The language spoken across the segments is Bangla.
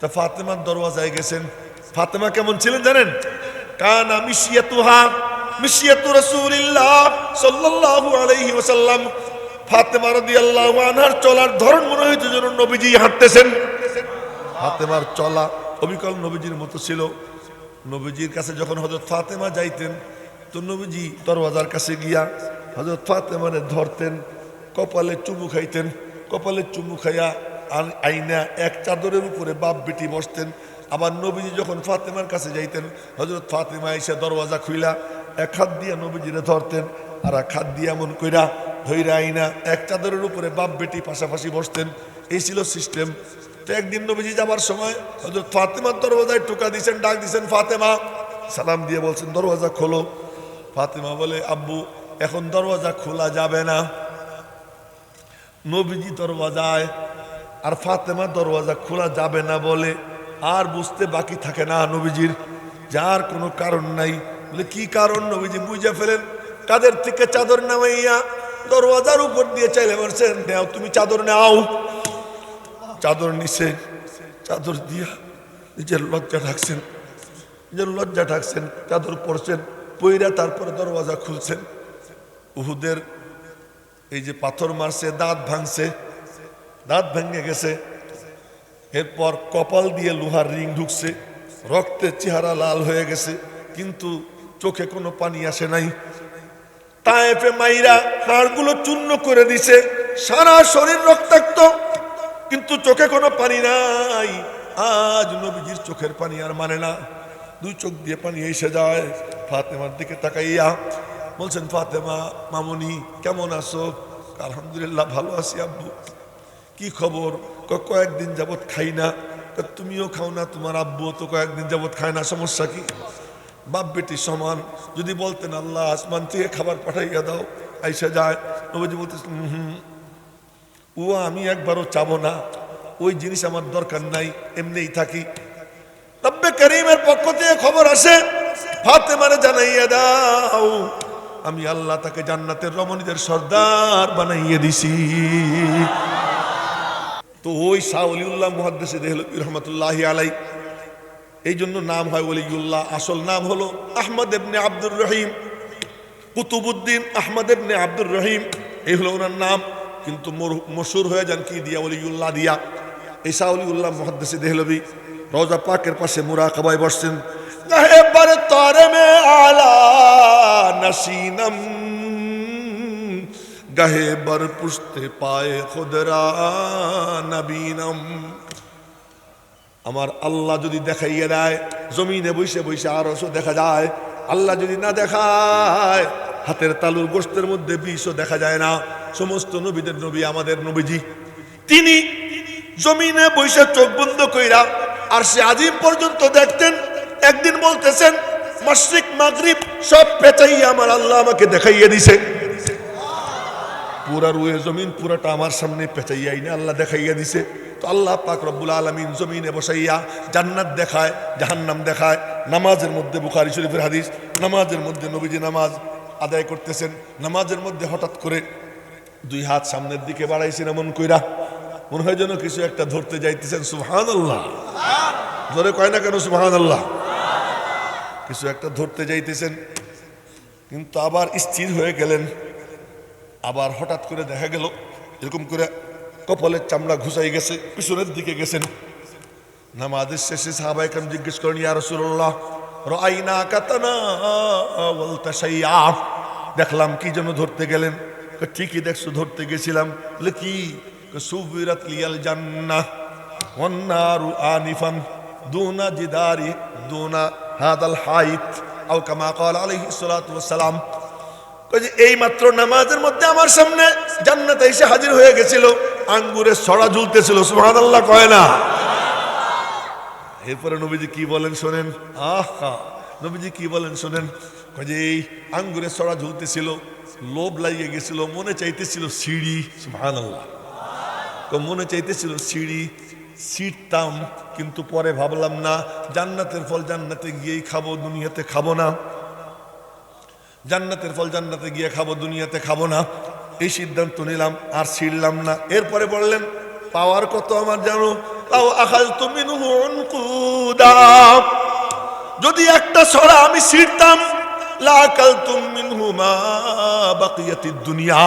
তা ফাতেমার দরওয়াজায় গেছেন। ফাতেমা কেমন ছিলেন জানেন? কানা মিশিয়াতুহা মিশিয়াতু রাসূলিল্লাহ সাল্লাল্লাহু আলাইহি ওয়াসাল্লাম। ফাতেমা রাদিয়াল্লাহু আনহার চলার ধরন মনে হয়েছে যেন নবীজি হাঁটতেছেন। ফাতেমার চলা অবিকল নবীজির মতো ছিল। নবীজির কাছে যখন হজরত ফাতেমা যাইতেন তো নবীজি দরওয়াজার কাছে গিয়া হজরত ফাতেমারে ধরতেন কপালে চুমু খাইতেন। কপালে চুমু খাইয়া আইনা এক চাদরের উপরে বাপ বেটি বসতেন। আবার নবীজি যখন ফাতেমার কাছে যাইতেন হজরত ফাতেমা এসে দরওয়াজা খুইলা এক হাত দিয়া নবীজিরে ধরতেন আর এক হাত দিয়ে এমন কইরা ধৈরা আইনা এক চাদরের উপরে বাপ বেটি পাশাপাশি বসতেন। এই ছিল সিস্টেম। তো একদিন নবীজি যাবার সময় হজরত ফাতেমার দরওয়াজায় টোকা দিয়েছেন ডাক দিয়েছেন ফাতেমা! সালাম দিয়ে বলছেন, দরওয়াজা খোলো। ফাতেমা বলে, আব্বু, এখন দরওয়াজা খোলা যাবে না। নবীজি দরওয়াজায় আর ফাতেমা দরওয়াজা খোলা যাবে না বলে আর বুঝতে বাকি থাকে না নবীজির। যার কোনো কারণ নাই। বলে, কি কারণ নবীজি বুঝে ফেলেন? কাদের থেকে চাদর নামাইয়া দরওয়াজার উপর দিয়ে চাইলে বলছেন, নেও, তুমি চাদর নাও। চাদর নিছে, চাদর দিয়া নিজের লজ্জা ঢাকছেন। নিজের লজ্জা ঢাকছেন, চাদর পরছেন, পইরা তারপরে দরওয়াজা খুলছেন। উহুদের এই যে পাথর মারছে, দাঁত ভাঙছে দাঁত ভেঙে গেছে। এরপর কপাল দিয়ে লোহার রিং ঢুকছে। রক্তের চেহারা লাল হয়ে গেছে, কিন্তু চোখে কোনো পানি আসে নাই। তায়েফে মাইরা হাড়গুলো চূর্ণ করে দিছে, সারা শরীর রক্তাক্ত, কিন্তু চোখে কোনো পানি নাই। আজ নবীজির চোখের পানি আর মানে না। দুই চোখ দিয়ে পানি এসে যায়। ফাতেমার দিকে তাকাইয়া বলছেন, ফাতেমা, মামনি, কেমন আছো? আলহামদুলিল্লাহ, ভালো আছি আব্বু। কি খবর? কয়েকদিন যাবত খাই না। তুমিও খাও না, তোমার আব্বু তো কয়েকদিন যাবত খায় না, সমস্যা কি? বাপ বেটি সমান। যদি বলতেন, আল্লাহ আসমান থেকে খাবার পাঠাইয়া দাও। আইসা যায়। নবীজি বলতেছেন হুম। ও আমি একবারও চাবো না। ওই জিনিস আমার দরকার নাই, এমনিই থাকি। রব্বে করিমের পক্ষ থেকে খবর আসে। ফাতে মানে জানাইয়া দাও, আমি আল্লাহ তাকে জান্নাতের রমণীদের সর্দার বানাইয়ে দিছি। তো ওই শাহ অলিউল্লাহ মুহাদ্দেশে দেহলবী রহমতুল্লাহ আলাই এই জন্য নাম হয় অলিউল্লাহ। আসল নাম হলো আহমদ এবনে আব্দুর রহিম। কুতুবুদ্দিন আহমদ এবনে আব্দুর রহিম। এই হলো ওনার নাম। কিন্তু মশুর হয়ে যান কি দিয়া, অলিউল্লাহ দিয়া। এই শাহ অলিউল্লাহ মুহাদ্দেশে দেহলবী রওজা পাকের পাশে মুরা কাবায় বসছেন তারে মে আলা নসীনম গাহে বার পুষতে পায়ে খুদরা নবীনম। আমার আল্লাহ যদি দেখাইয়া দেয়, জমিনে বসে বসে আরশও দেখা যায়। আল্লাহ যদি না দেখায়, হাতের তালুর গোস্তের মধ্যে বিষও দেখা যায় না। সমস্ত নবীদের নবী আমাদের নবীজি। তিনি জমিনে বসে চোখ বন্ধ কইরা আর সে আজিম পর্যন্ত দেখতেন। একদিন বলতেছেন মাসরিক মাগরিব সব পেঁচাইয়া আমার আল্লাহ আমাকে দেখাইয়া দিছে। পুরা রুয়ে জমিন, পুরাটা আমার সামনে পেঁচাইয়াই না আল্লাহ দেখাইয়া দিছে। তো আল্লাহ পাক রব্বুল আলমিন জমিনে বসাইয়া জান্নাত দেখায়, জাহান্নাম দেখায়। নামাজের মধ্যে বুখারি শরীফের হাদিস, নামাজের মধ্যে নবীজি নামাজ আদায় করতেছেন। নামাজের মধ্যে হঠাৎ করে দুই হাত সামনের দিকে বাড়াইছেন এমন কইরা, মনে হয় যেন কিছু একটা ধরতে যাইতেছেন। সুহান আল্লাহ ধরে কয় না কেন সুহান আল্লাহ কিছু একটা ধরতে যাইতেছেন। কিন্তু আবার স্থির হয়ে গেলেন। আবার হঠাৎ করে দেখা গেল, এরকম করে কপালের চামড়া ঘুষাই গেছে, পিছনের দিকে গেছেন। নামাজের শেষে সাহাবাইকাম জিজ্ঞেস করেন, ইয়া রসুল্লাহ রাইনা কাতানা বলতে সাইয়া দেখলাম কি যেন ধরতে গেলেন। ঠিকই দেখছ, ধরতে গেছিলাম। কি? সুবিরাত লিয়াল জান্নাহ ওয়ান্নারু আনিফান, দুনা জিদারি, দুনা হাদাল হাইত, আও কামা ক্বাল আলাইহিস সালাতু ওয়াস সালাম। এই মাত্র নামাজের মধ্যে আমার সামনে জান্নাতে এসে হাজির হয়ে গেছিল আঙ্গুরের ছড়া ঝুলতেছিল। সুবহানাল্লাহ কয় না। এরপরে নবীজি কি বলেন শোনেন? আহা, নবীজি কি বলেন শোনেন? যে, এই আঙ্গুরের ছড়া ঝুলতেছিল, লোভ লাগিয়ে গেছিল, মনে চাইতেছিল সিঁড়ি। সুবহানাল্লাহ। তো মনে চাইতেছিল সিঁড়ি ছিটতাম কিন্তু পরে ভাবলাম না, জান্নাতের ফল জান্নাতে গিয়েই খাব, দুনিয়াতে খাব না। জান্নাতের ফল জান্নাতে গিয়ে খাব, দুনিয়াতে খাব না। এই সিদ্ধান্ত নিলাম, আর ছিড়লাম না। এরপরে বললেন, পাওয়ার কত আমার জানো? তাও মিনহু উনকুদা। যদি একটা ছড়া আমি ছিঁড়তাম লাকালতুম মিনহু মা বাকিয়াতিদ দুনিয়া।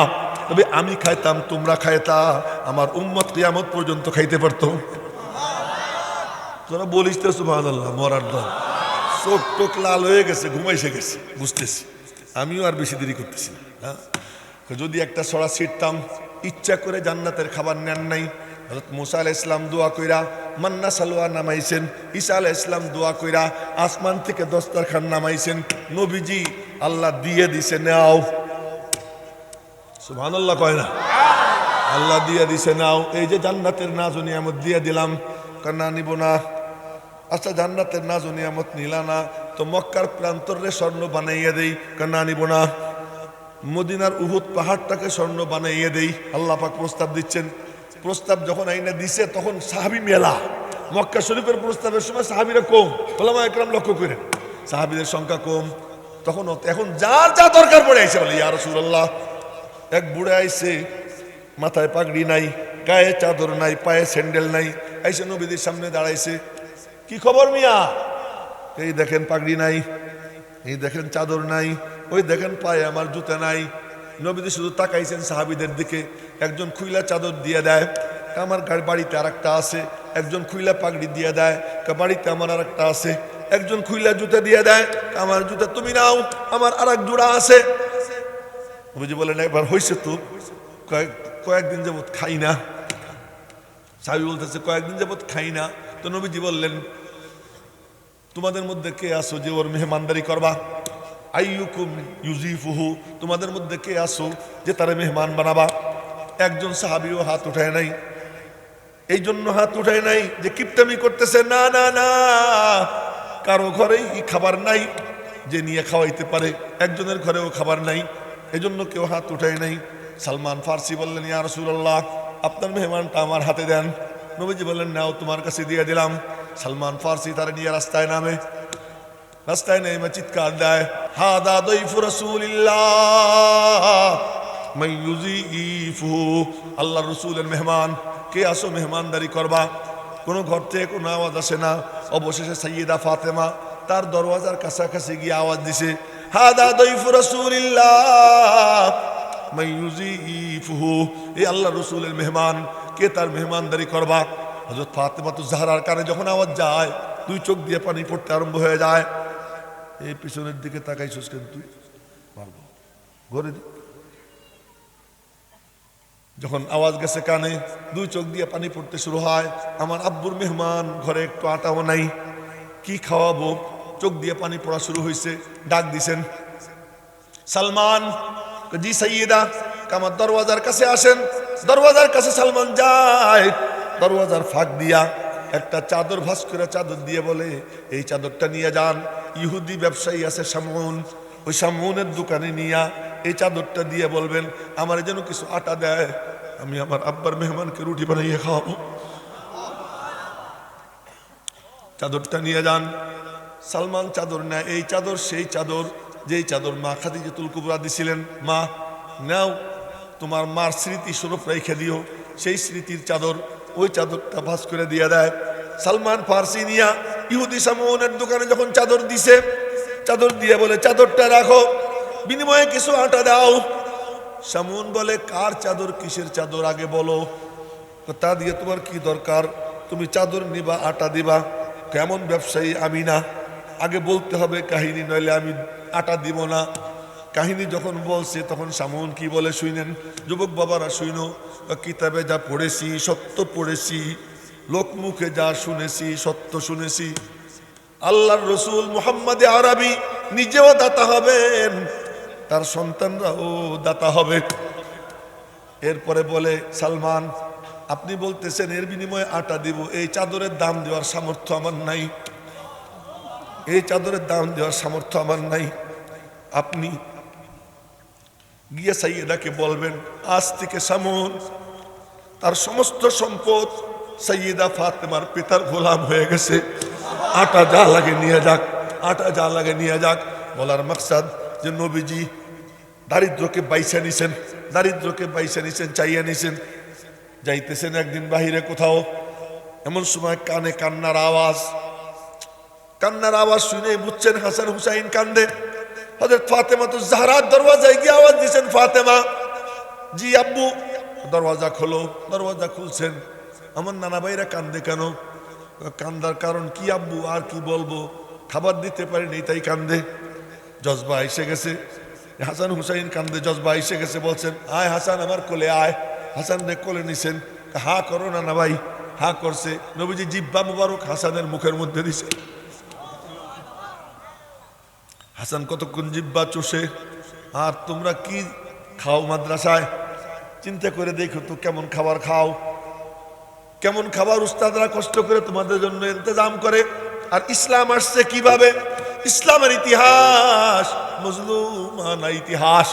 তবে আমি খাইতাম, তোমরা খাইতা, আমার উম্মত কিয়ামত পর্যন্ত খাইতে পারতো। তোরা বলিস তো, সুবহানাল্লাহ, মরার দল। চোখ টোক লাল হয়ে গেছে, ঘুমাইছে গেছে, বুঝতেছি। আমিও আর বেশি দেরি করতেছি না হ্যাঁ? যদি একটা ছড়া ছিঁড়তাম ইচ্ছা করে জান্নাতের খাবার নেন নাই। হজরত মুসা আলাহ ইসলাম দোয়া কইরা, মান্না সালোয়া নামাইছেন। ঈসা আলাহ ইসলাম দোয়া কইরা, আসমান থেকে দস্তরখান নামাইছেন। নবীজি আল্লাহ দিয়ে দিছে, নাও। সুবহানাল্লাহ কয় না? আল্লাহ দিয়ে দিছে, নাও। এই যে জান্নাতের নাজ নিয়ামত দিয়ে দিলাম। কান্না নিব না। আচ্ছা জান্নাতের নাজ নিয়ামত নিলা না। তো মক্কার প্রান্তরে স্বর্ণ বানাইয়া দেই। কান্না নিব না। মদিনার উহুদ পাহাড়টাকে স্বর্ণ বানাইয়ে দেই। আল্লাহ পাক প্রস্তাব দিচ্ছেন। প্রস্তাব যখন আইনা দিছে, তখন সাহাবি মেলা। মক্কা শরীফের প্রস্তাবের সময় সাহাবিরা কম। ওলামা একরাম লক্ষ্য করেন। সাহাবিদের সংখ্যা কম। তখন এখন যার যা দরকার পড়ে আইসে বলে, ইয়া রাসূলুল্লাহ, এক বুড়ে আইসে মাথায় পাগড়ি নাই, গায়ে চাদর নাই, পায়ে স্যান্ডেল নাই আইসে নবীদের সামনে দাঁড়াইছে। কি খবর মিয়া? এই দেখেন পাগড়ি নাই, এই দেখেন চাদর নাই, ওই দেখেন পায়ে আমার জুতা নাই। নবীজি শুধু তাকাইছেন সাহাবিদের দিকে, একজন খুইলা চাদর দিয়ে দেয়, আমার বাড়িতে আর একটা আছে, একজন খুইলা পাগড়ি দিয়ে দেয় বাড়িতে আমার আর একটা আছে, একজন খুইলা জুতা দিয়ে দেয় আমার জুতা তুমি নাও, আমার আর এক জোড়া আছে। নবীজি বলেন, একবার হয়েছে তো, কয়েক কয়েকদিন যাবত খাই না। সাহাবি বলতেছে, কয়েকদিন যাবত খাই না। তো নবীজি বললেন তোমাদের মধ্যে কে আসো যে ওর মেহমানদারি করবা? আইয়ুকুম ইউজিফুহু, তোমাদের মধ্যে কে আসো যে তারা মেহমান বানাবা? একজন সাহাবিও হাত উঠায় নাই। এই জন্য হাত উঠায় নাই যে কিপটামি করতেছে। না না না, কারও ঘরেই খাবার নাই যে নিয়ে খাওয়াইতে পারে। একজনের ঘরেও খাবার নাই এই জন্য কেউ হাত উঠায় নাই। সালমান ফার্সি বললেন, ইয়া রাসূলুল্লাহ, আপনার মেহমানটা আমার হাতে দেন। নবীজি বললেন, নাও তোমার কাছে দিয়ে দিলাম। সালমান ফার্সি তার নিয়ে রাস্তায় নামে। রাস্তায় নেমে চিৎকার দেয়, হাদা দইফু রাসূলিল্লাহ আল্লাহ রসুলের মেহমান, কে আসো মেহমানদারি করবা? কোনো ঘর থেকে কোনো আওয়াজ আসে না। অবশেষে সাইয়েদা ফাতেমা তার দরওয়াজার কাছাকাছি গিয়ে আওয়াজ দিছে হা হাদা দইফু রাসূলিল্লাহ এই আল্লাহ রসুলের মেহমান, কে তার মেহমানদারি করবা? হযরত ফাতেমা তো জাহরার কানে যখন আওয়াজ যায়, দুই চোখ দিয়ে পানি পড়তে আরম্ভ হয়ে যায়। এই পিছনের দিকে তাকাইছিস কেন তুই? পারব ঘরে যখন আওয়াজ গেছে কানে, দুই চোখ দিয়ে পানি পড়তে শুরু হয়। আমার আব্বুর মেহমান ঘরে একটু আটাও নাই। কি খাওয়াবো? চোখ দিয়ে পানি পড়া শুরু হয়েছে ডাক দিছেন, সালমান জি সাইয়েদা আমার দরওয়াজার কাছে আসেন। দরওয়াজার কাছে সালমান যায়। দরওয়াজার ফাঁক দিয়া একটা চাদর ভাস করে চাদর দিয়ে বলে, এই চাদরটা নিয়ে যান, ইহুদি ব্যবসায়ী আছে সামুন, ওই সামুনের দোকানে নিয়া এই চাদরটা দিয়ে বলবেন, আমার যেন কিছু আটা দেয়, আমি আমার আব্বার মেহমানকে রুটি বানাইয়ে খাওয়াবো। চাদরটা নিয়ে যান, সালমান চাদর নেয়, এই চাদর, সেই চাদর, যেই চাদর মা খাদিজাতুল কুবরা দিছিলেন, মা, নাও, তোমার মার স্মৃতি স্বরূপ রেখে দিও, সেই স্মৃতির চাদর ওই চাদরটা ভাস করে দিয়ে দেয়। সালমান ফার্সি নিয়া ইহুদি সামনের দোকানে যখন চাদর দিছে, চাদর দিয়ে বলে, চাদরটা রাখো, বিনিময়ে কিছু আটা দাও। সামুন বলে, কার চাদর, কিসের চাদর আগে বলো? তা দিয়ে তোমার কি দরকার? তুমি চাদর নিবা, আটা দিবা। কেমন ব্যবসায়ী আমি না। আগে বলতে হবে কাহিনী, নইলে আমি আটা দিব না। কাহিনী যখন বলছে, তখন সামন কি বলে শুনেন? যুবক বাবারা শুইন কিতাবে যা পড়েছি, সত্য পড়েছি লোকমুখে যা শুনেছি, সত্য শুনেছি। আল্লাহর রসুল মোহাম্মদ আরবি, নিজেও দাতা হবেন, তার সন্তানরাও দাতা হবে। এরপরে বলে, সালমান, আপনি বলতেছেন, এর বিনিময়ে আটা দিব, এই চাদরের দাম দেওয়ার সামর্থ্য আমার নাই। এই চাদরের দাম দেওয়ার সামর্থ্য আমার নাই। আপনি গিয়ে সাইয়েদাকে বলবেন, আজ থেকে সামন, তার সমস্ত সম্পদ সৈয়দা ফাতেমার পিতার গোলাম হয়ে গেছে। আটা যা লাগে নিয়ে যাক, আটা যা লাগে নিয়ে যাক। বলার মাকসাদ যে নবীজি দারিদ্রকে বাইসা নিছেন, দারিদ্রকে বাইসা নিছেন, চাইয়া নিছেন। যাইতেছেন একদিন বাহিরে কোথাও, এমন সময় কানে কান্নার আওয়াজ। কান্নার আওয়াজ শুনে বুঝছেন হাসান হুসাইন কান্দে হজরত ফাতেমা তো জাহরার দরওয়াজায় গিয়ে আওয়াজ দিয়েছেন, ফাতেমা, জি আব্বু। দরওয়াজা খোলো, দরওয়াজা খুলছেন। আমার নানা ভাইরা কান্দে কেন? কান্দার কারণ কি আব্বু, আর কি বলব? খাবার দিতে পারিনি, তাই কান্দে। জজবা এসে গেছে। হাসান হুসাইন কান্দে, জজবা এসে গেছে, বলছেন, আয় হাসান, আমার কোলে আয়। হাসান রে কোলে নিছেন। হা করো না না ভাই, হা করছে। নবীজি জিব্বা মুবারক হাসানের মুখের মধ্যে দিছে। হাসান, কতক্ষণ জিব্বা চষে? আর তোমরা কি খাও মাদ্রাসায়? চিন্তা করে দেখো তো কেমন খাবার খাও। কেমন খাবার উস্তাদরা কষ্ট করে তোমাদের জন্য ইন্তজাম করে। আর ইসলাম আসছে কীভাবে? ইসলামের ইতিহাস, মজলুমানা ইতিহাস,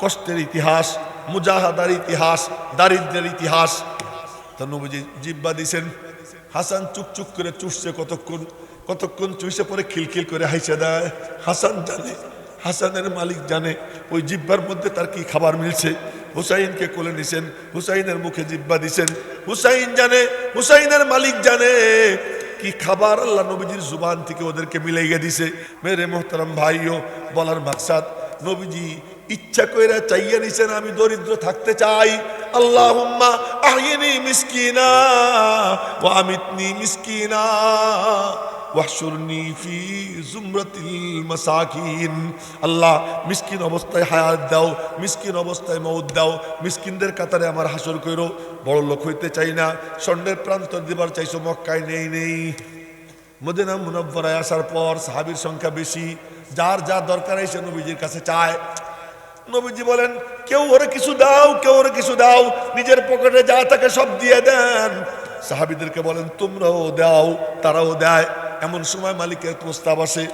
কষ্টের ইতিহাস, মুজাহাদার ইতিহাস, দারিদ্রের ইতিহাস। তা নবীজি জিব্বা দিছেন। হাসান চুপ চুপ করে চুষছে কতক্ষণ? কতক্ষণ চুইসে পরে খিলখিল করে হাইসে দেয়। হাসান জানে, হাসানের মালিক জানে, ওই জিব্বার মধ্যে তার কি খাবার মিলছে। হুসাইনকে কোলে নিছেন, হুসাইনের মুখে জিব্বা দিছেন। হুসাইন জানে, হুসাইনের মালিক জানে কি খাবার আল্লাহ নবীজির জুবান থেকে ওদেরকে মিলে মিলাইয়া দিছে। মেরে মোহতারাম ভাইও, বলার মাকসাদ, নবীজি ইচ্ছা কইরা চাইয়া নিছেন, আমি দরিদ্র থাকতে চাই। আল্লাহুম্মা আহিনি মিসকিনা ওয়া আমিতনি মিসকিনা। ফি আল্লাহ মিসকিন অবস্থায় হায়াত দাও, মিসকিন অবস্থায় মৌত দাও, মিসকিনদের কাতারে আমার হাসর কইরো বড় লোক হইতে চাই না, স্বর্ণের প্রান্তর দিবার চাইছো, মক্কায় নেই নেই। মদিনা মুনব্বরায় আসার পর সাহাবির সংখ্যা বেশি, যার যা দরকার এসে নবীজির কাছে চায়। নবীজি বলেন, কেউ ওরে কিছু দাও, কেউ ওরে কিছু দাও, নিজের পকেটে যা তাকে সব দিয়ে দেন। সাহাবিদেরকে বলেন, তোমরাও দাও, তারাও দেয়। এমন সময় মালিকের প্রস্তাব আসে,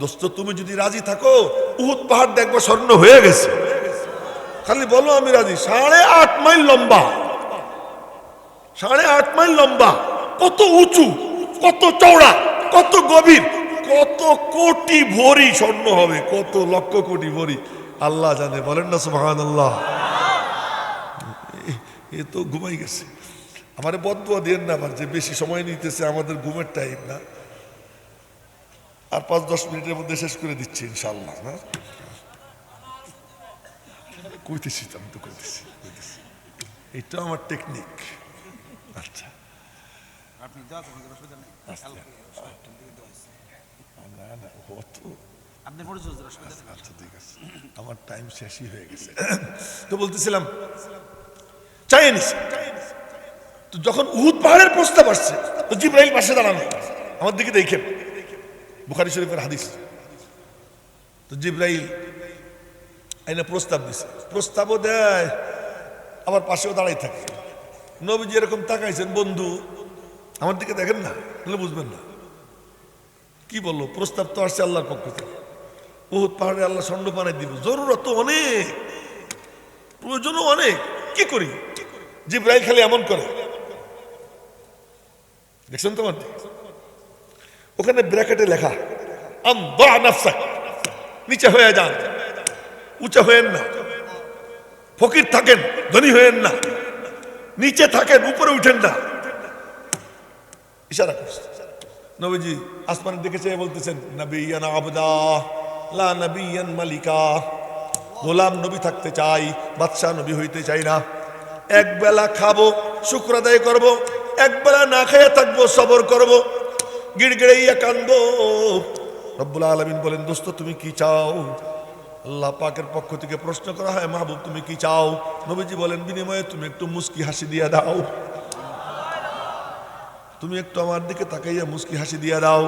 দোস্ত, তুমি যদি রাজি থাকো, উহুদ পাহাড় দেখব, স্বর্ণ হয়ে গেছে। খালি বলো আমি রাজি। সাড়ে আট মাইল লম্বা। সাড়ে আট মাইল লম্বা। কত উঁচু, কত চওড়া, কত গভীর, কত কোটি ভরি স্বর্ণ হবে, কত লক্ষ কোটি ভরি। আল্লাহ জানে, বলেন না সুহান আল্লাহ এ তো ঘুমাই গেছে। আমার বদুয়া দিয়ে না আমার যে বেশি সময় নিতেছে, আমাদের ঘুমের টাইম না। আর পাঁচ দশ মিনিটের মধ্যে শেষ করে দিচ্ছি ইনশাল্লাহ না কইতেছি আমি তো কইতেছি কইতেছি। এটা আমার টেকনিক আচ্ছা। আচ্ছা। আচ্ছা। আছে। আমার টাইম শেষই হয়ে গেছে। তো বলতেছিলাম চাই নিস তো যখন উহুদ পাহাড়ের প্রস্তাব আসছে তো জিব্রাইল পাশে দাঁড়ানো। আমার দিকে দেখেন। বুখারি শরীফের হাদিস। তো জিব্রাইল আইনা প্রস্তাব দিছে। প্রস্তাবও দেয় আবার পাশেও দাঁড়াই থাকে। নবীজি এরকম তাকাইছেন, বন্ধু, আমার দিকে দেখেন না, তাহলে বুঝবেন না। কি বলল? প্রস্তাব তো আসছে আল্লাহর পক্ষ থেকে। বহুত পাহাড়ে আল্লাহ স্বর্ণ বানাই দিব। জরুরত তো অনেক, প্রয়োজনও অনেক। কি করি? জিব্রাইল খালি এমন করে। দেখছেন তোমার ওখানে ব্র্যাকেটে লেখা নিচে হয়ে যান। উঁচা হয়েন না। ফকির থাকেন, ধনী হয়েন না। নিচে থাকেন, উপরে উঠেন না। ইশারা করছে। নবীজি আসমানের চেয়ে বলতেছেন, নবিয়ান আবদা, লা নবিয়ান মালিকা। গোলাম নবী থাকতে চাই, বাদশাহ নবী হইতে চাই না। এক বেলা খাব, শুক্র আদায় করব এক বেলা না খেয়ে থাকব, সবর করব গিড়গিড়াইয়া কান্দবো রব্বুল আলমিন বলেন, দোস্ত, তুমি কি চাও? আল্লাহ পাকের পক্ষ থেকে প্রশ্ন করা হয়, মাহবুব, তুমি কি চাও? নবীজি বলেন, বিনিময়ে তুমি একটু মুস্কি হাসি দিয়ে দাও। তুমি একটু আমার দিকে তাকাইয়া মুস্কি হাসি দিয়া দাও।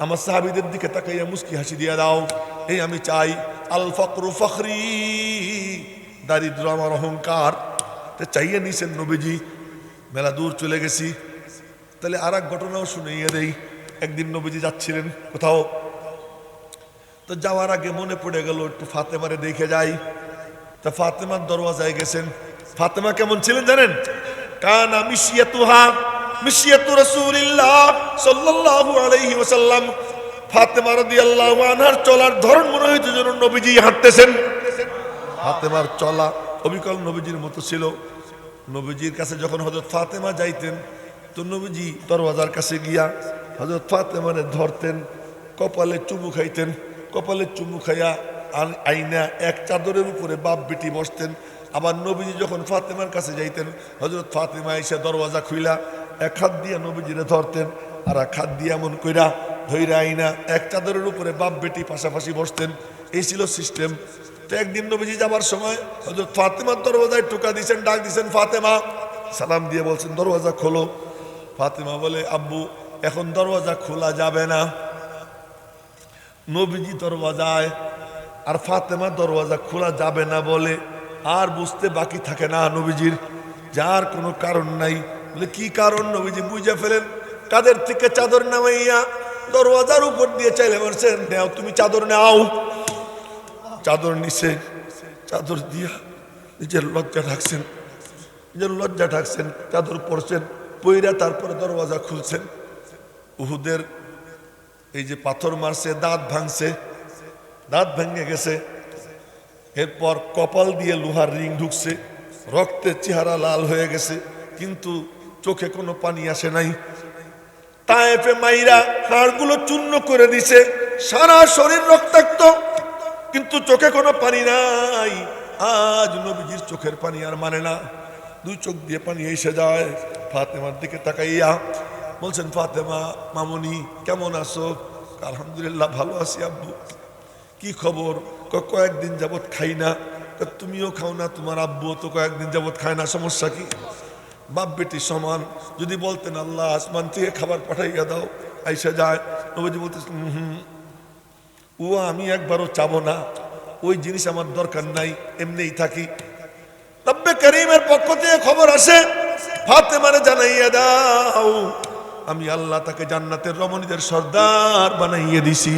আমার সাহাবিদের দিকে তাকাইয়া মুস্কি হাসি দিয়া দাও। এই আমি চাই, আল ফকরু ফখরি, দারিদ্র আমার অহংকার। চাইয়া নিছেন নবীজি, মেলা দূর চলে গেছি। তাহলে আর এক ঘটনাও শুনাইয়া দেই। একদিন নবীজি যাচ্ছিলেন কোথাও। তো যাওয়ার আগে মনে পড়ে গেল, একটু ফাতেমারে দেখে যাই। তা ফাতেমার দরওয়াজায় গেছেন। ফাতেমা কেমন ছিলেন জানেন? কানা মিশিয়াতুহা, মিশিয়াতু রাসূলিল্লাহ সাল্লাল্লাহু আলাইহি ওয়াসাল্লাম। ফাতেমা রাদিয়াল্লাহু আনহার চলার ধরন মনে হইতো যেন নবীজি হাঁটতেছেন। ফাতেমার চলা অবিকল নবীজির মতো ছিল। নবীজির কাছে যখন হযরত ফাতেমা যাইতেন, তো নবীজি দরওয়াজার কাছে গিয়া হজরত ফাতেমারে ধরতেন, কপালে চুমু খাইতেন, কপালে চুমু খাইয়া আর আইনা এক চাদরের উপরে বাপ বেটি বসতেন। আবার নবীজি যখন ফাতেমার কাছে যাইতেন হজরত ফাতেমা এসে দরওয়াজা খুইলা এক হাত দিয়ে নবীজিরে ধরতেন আর এক হাত দিয়ে এমন কইরা ধৈরা আইনা এক চাদরের উপরে বাপ বেটি পাশাপাশি বসতেন। এই ছিল সিস্টেম। তো একদিন নবীজি যাবার সময় হজরত ফাতেমার দরওয়াজায় টোকা দিয়েছেন ডাক দিয়েছেন ফাতেমা! সালাম দিয়ে বলছেন, দরওয়াজা খোলো। ফাতেমা বলে, আব্বু এখন দরওয়াজা খোলা যাবে না। নবীজি দরওয়াজায় আর ফাতেমা দরওয়াজা খোলা যাবে না বলে আর বুঝতে বাকি থাকে না নবীজির। যার কোনো কারণ নাই। বলে, কি কারণ নবীজি? বুঝে ফেলেন। কাদের থেকে চাদর নামাইয়া দরওয়াজার উপর দিয়ে চাইলে বলছেন, নেও, তুমি চাদর নাও। চাদর নিছে। চাদর দিয়া নিজের লজ্জা ঢাকছেন। নিজের লজ্জা ঢাকছেন, চাদর পরছেন, পইরা তারপরে দরওয়াজা খুলছেন। উহুদের এই যে পাথর মারছে, দাঁত ভাঙছে, দাঁত ভেঙে গেছে, এরপর কপাল দিয়ে লোহার রিং ঢুকছে, রক্তের চেহারা লাল হয়ে গেছে, কিন্তু চোখে কোনো পানি আসে নাই। তায়েফে মাইরা হাড়গুলো চূর্ণ করে দিছে, সারা শরীর রক্তাক্ত, কিন্তু চোখে কোনো পানি নাই। আজ নবীজির চোখের পানি আর মানে না। দুই চোখ দিয়ে পানি এসে যায়। ফাতেমার দিকে তাকাইয়া বলছেন, ফাতেমা, মামনি, কেমন আছো? আলহামদুলিল্লাহ, ভালো আছি আব্বু। কি খবর? কয়েকদিন যাবত খাই না। তুমিও খাও না, তোমার আব্বু তো কয়েকদিন যাবত খায় না, সমস্যা কি? বাপ বেটি সমান, যদি বলতেন আল্লাহ আসমান থেকে খাবার পাঠাইয়া দাও, আইসা যায়। নবীজি বলতেছেন হুম, ও আমি একবারও চাবো না, ওই জিনিস আমার দরকার নাই, এমনিই থাকি। রব্বে করিমের পক্ষ থেকে খবর আসে, ফাতেমারে জানাইয়া দাও। আমি আল্লাহ তাকে জান্নাতের রমণীদের সর্দার বানাইয়ে দিছি।